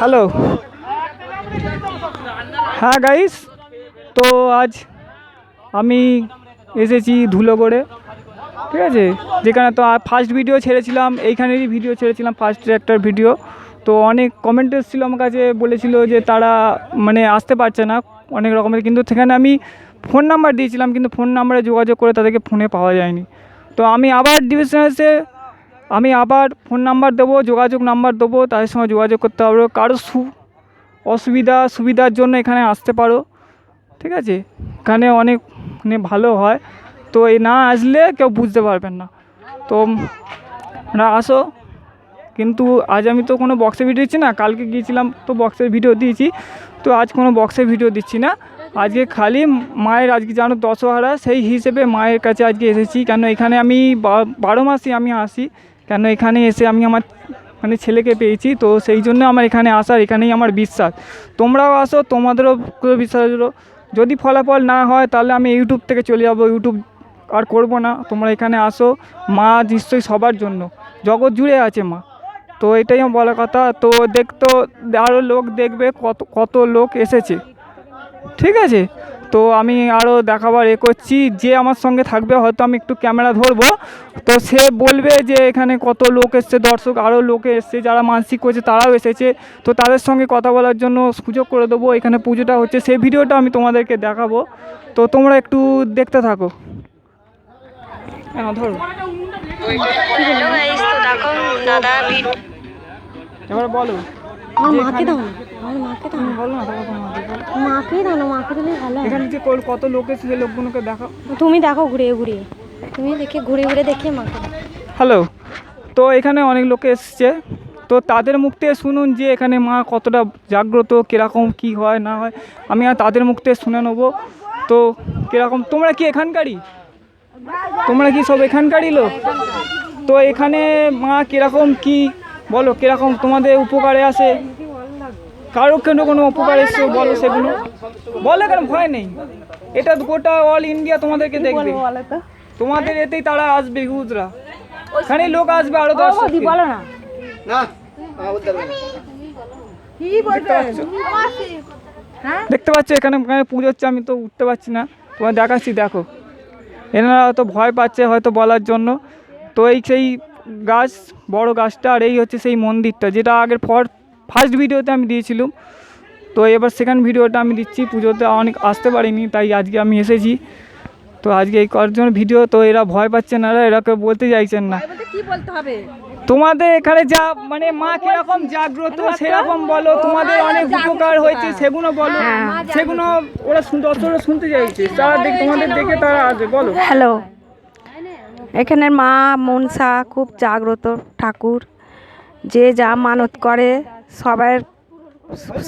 Hello. হ্যাঁ guys তো আজ আমি এসেছি ধুলোগড়ে, ঠিক আছে? যেখানে তো ফার্স্ট ভিডিও ছেড়েছিলাম, এইখানেরই ভিডিও ছেড়েছিলাম ফার্স্ট একটার ভিডিও তো অনেক কমেন্ট এসেছিল আমার কাছে, বলেছিল যে তারা মানে আসতে পারছে না, অনেক রকমের। কিন্তু সেখানে আমি ফোন নাম্বার দিয়েছিলাম, কিন্তু ফোন নাম্বারে যোগাযোগ করে তাদেরকে ফোনে পাওয়া যায়নি। তো আমি আবার ডিভিশনে এসে আমি আবার ফোন নাম্বার দেবো, যোগাযোগ নাম্বার দেবো, তাদের সঙ্গে যোগাযোগ করতে হবে কারও সু, অসুবিধা, সুবিধার জন্য এখানে আসতে পারো, ঠিক আছে? এখানে অনেক মানে ভালো হয়। তো এই না আসলে কেউ বুঝতে পারবেন না। তো না আসো। কিন্তু আজ আমি তো কোনো বক্সে ভিডিও দিচ্ছি না, কালকে গিয়েছিলাম তো বক্সের ভিডিও দিয়েছি। তো আজ কোনো বক্সের ভিডিও দিচ্ছি না। আজকে খালি মায়ের, আজকে জানো দশহারা, সেই হিসেবে মায়ের কাছে আজকে এসেছি। কেন এখানে আমি বারো মাসই আমি আসি। কেন এখানে এসে আমি আমার মানে ছেলেকে পেয়েছি, তো সেই জন্য আমার এখানে আসার এখানেই আমার বিশ্বাস। তোমরাও আসো, তোমাদেরও বিশ্বাস হলো। যদি ফলাফল না হয়, তাহলে আমি ইউটিউব থেকে চলে যাব। ইউটিউব আর করব না। তোমরা এখানে আসো। মা নিশ্চয়ই সবার জন্য। জগৎ জুড়ে আছে মা। তো এটাই আমার বলার কথা। তো দেখতো আরও লোক দেখবে, কত কত লোক এসেছে। ঠিক আছে? তো আমি আরও দেখাবার এ করছি যে আমার সঙ্গে থাকবে হয়তো আমি একটু ক্যামেরা ধরবো। তো সে বলবে যে এখানে কত লোক এসছে দর্শক আরও লোকে এসছে যারা মানসিক করছে তারাও এসেছে। তো তাদের সঙ্গে কথা বলার জন্য সুযোগ করে দেবো এখানে পুজোটা হচ্ছে। সেই ভিডিওটা আমি তোমাদেরকে দেখাবো। তো তোমরা একটু দেখতে থাকো। হ্যাঁ ধরো। এবার বলো। আমার মাকে দাও না। আমার মাকে দাও না। বলো না মাকে দাও না মাকে দিলে ভালো এখানে যে কত লোক এসেছে লোকগুলোকে দেখাও। তুমি দেখো ঘুরিয়ে ঘুরিয়ে তুমি দেখে ঘুরে ঘুরে দেখে মাকে হ্যালো তো এখানে অনেক লোক এসছে। তো তাদের মুখ থেকে শুনুন যে এখানে মা কতটা জাগ্রত কীরকম কি হয় না হয়। আমি আর তাদের মুখ থেকে শুনে নেব। তো কীরকম তোমরা কি এখানকারই? তোমরা কি সব এখানকারই লোক? তো এখানে মা কীরকম কি বলো কীরকম তোমাদের উপকারে আসে কারও কেন কোনো উপকার এসছে বলো সেগুলো? বলো কেন ভয় নেই? এটা গোটা অল ইন্ডিয়া তোমাদেরকে দেখবে। তোমাদের এতেই তারা আসবে হিউজরা এখানে লোক আসবে আরও দর্শক বলো না। দেখতে পাচ্ছ? দেখতে পাচ্ছ এখানে এখানে পুজো হচ্ছে আমি তো উঠতে পারছি না। তোমার দেখাচ্ছি দেখো। এনারা হয়তো ভয় পাচ্ছে হয়তো বলার জন্য। তো এই সেই গাছ বড় গাছটা আর এই হচ্ছে সেই মন্দিরটা যেটা আগের ফর ফার্স্ট ভিডিওতে আমি দিয়েছিলাম। তো এবার সেকেন্ড ভিডিওটা আমি দিচ্ছি পুজোতে অনেক আসতে পারিনি তাই আজকে আমি এসেছি। তো আজকে এই করার ভিডিও তো এরা ভয় পাচ্ছে না এরা কেউ বলতে চাইছেন না। তোমাদের এখানে যা মানে মা কীরকম জাগ্রত সেরকম বলো তোমাদের অনেক উপকার হয়েছে সেগুলো বলো। সেগুলো ওরা শুনতে অতটা শুনতে চাইছে। তারা দেখ তোমাদের দেখে তারা আসবে বলো। হ্যালো। এখানে মা মনসা খুব জাগ্রত ঠাকুর। যে যা মানত করে, সবার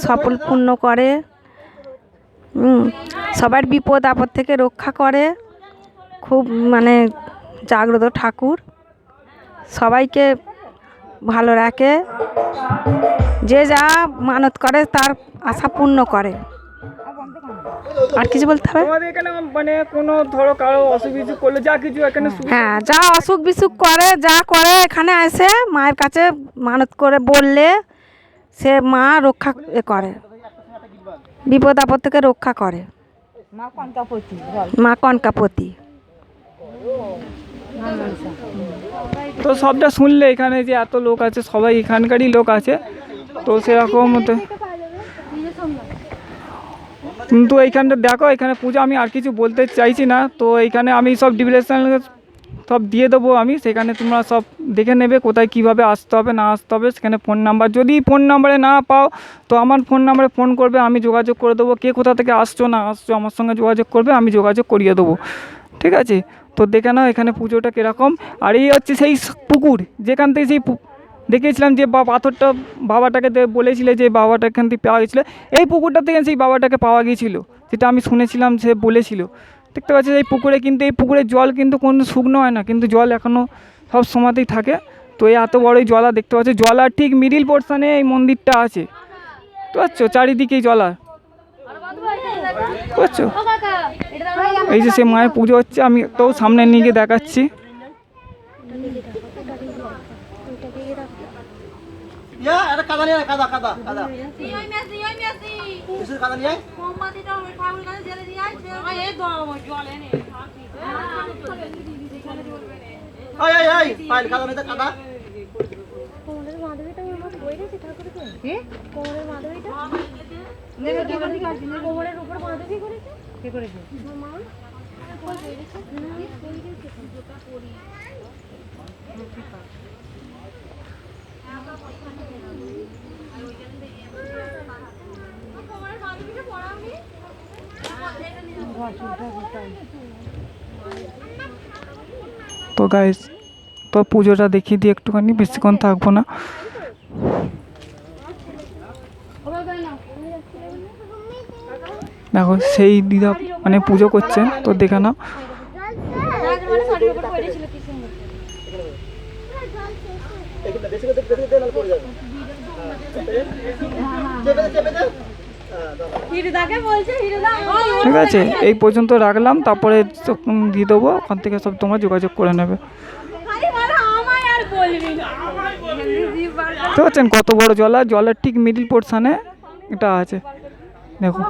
সফল পূর্ণ করে সবার বিপদ আপদ থেকে রক্ষা করে। খুব মানে জাগ্রত ঠাকুর। সবাইকে ভালো রাখে। যে যা মানত করে, তার আশা পূর্ণ করে। আর কিছু বলতে হবে? তোমাদের এখানে মানে কোনো ধরো কারও অসুবিধা করলে যা কিছু এখানে হ্যাঁ যা অসুখ বিসুখ করে যা করে এখানে এসে মায়ের কাছে মানত করে বললে সে মা রক্ষা এ করে। বিপদ আপদ থেকে রক্ষা করে। মা কনকাপতি। তো সবটা শুনলে এখানে যে এত লোক আছে সবাই এখানকারই লোক আছে তো সেরকম তো কিন্তু এইখানটা দেখো, এখানে পুজো, আমি আর কিছু বলতে চাইছি না। তো এইখানে আমি সব ডিভিশন সব দিয়ে দেবো আমি। সেখানে তোমরা সব দেখে নেবে কোথায় কীভাবে আসতে হবে, না আসতে হবে। সেখানে ফোন নাম্বার যদি ফোন নাম্বারে না পাও, তো আমার ফোন নাম্বারে ফোন করবে, আমি যোগাযোগ করে দেবো। কে কোথা থেকে আসছো, না আসছো, আমার সঙ্গে যোগাযোগ করবে, আমি যোগাযোগ করিয়ে দেবো। ঠিক আছে? তো দেখে নাও এখানে পুজোটা কীরকম। আর এই হচ্ছে সেই পুকুর, যেখান থেকে সেই দেখেছিলাম যে বা পাথরটা বাবাটাকে বলেছিলে যে বাবাটা এখান থেকে পাওয়া গেছিল। এই পুকুরটা থেকে সেই বাবাটাকে পাওয়া গিয়েছিল, যেটা আমি শুনেছিলাম সে বলেছিল। দেখতে পাচ্ছি এই পুকুরে কিন্তু এই পুকুরের জল কিন্তু কোনো শুকনো হয় না, কিন্তু জল এখনও সব সময়তেই থাকে। তো এই এত বড় এই জলা দেখতে পাচ্ছি জলার ঠিক মিডিল পোর্শনে এই মন্দিরটা আছে। বুঝতে পারছ চারিদিকেই জলা। বুঝতে পারছ এই যে সে মায়ের পুজো হচ্ছে, আমি তো সামনে নিয়ে গিয়ে দেখাচ্ছি ওইটা দিয়ে রাখ ইয়া এটা কাদা নিয়ে কাদা কাদা কাদা। কিসের কাদা নিয়ে আয়? আয়, আয়, আয়, পায়েল, কাদা নিয়ে আয়, কাদা। কোমরের মাধবীটা আমার বই রয়েছে ঠাকুরকে? কোমরের মাধবীটা কোমরের উপর মাধবী করেছে? কে করেছে? মা কই বই রয়েছে তো গাইস তো পুজোটা দেখিয়ে দিয়ে একটুখানি বেশিক্ষণ থাকব না দেখো, সেই দিদা মানে পুজো করছেন, তো দেখে দাও। ঠিক আছে এই পর্যন্ত রাখলাম তারপরে দিয়ে দেবো ওখান থেকে সব তোমরা যোগাযোগ করে নেবে। বুঝতে পারছেন কত বড় জল আর জলের ঠিক মিডিল পোর্শনে এটা আছে। দেখো।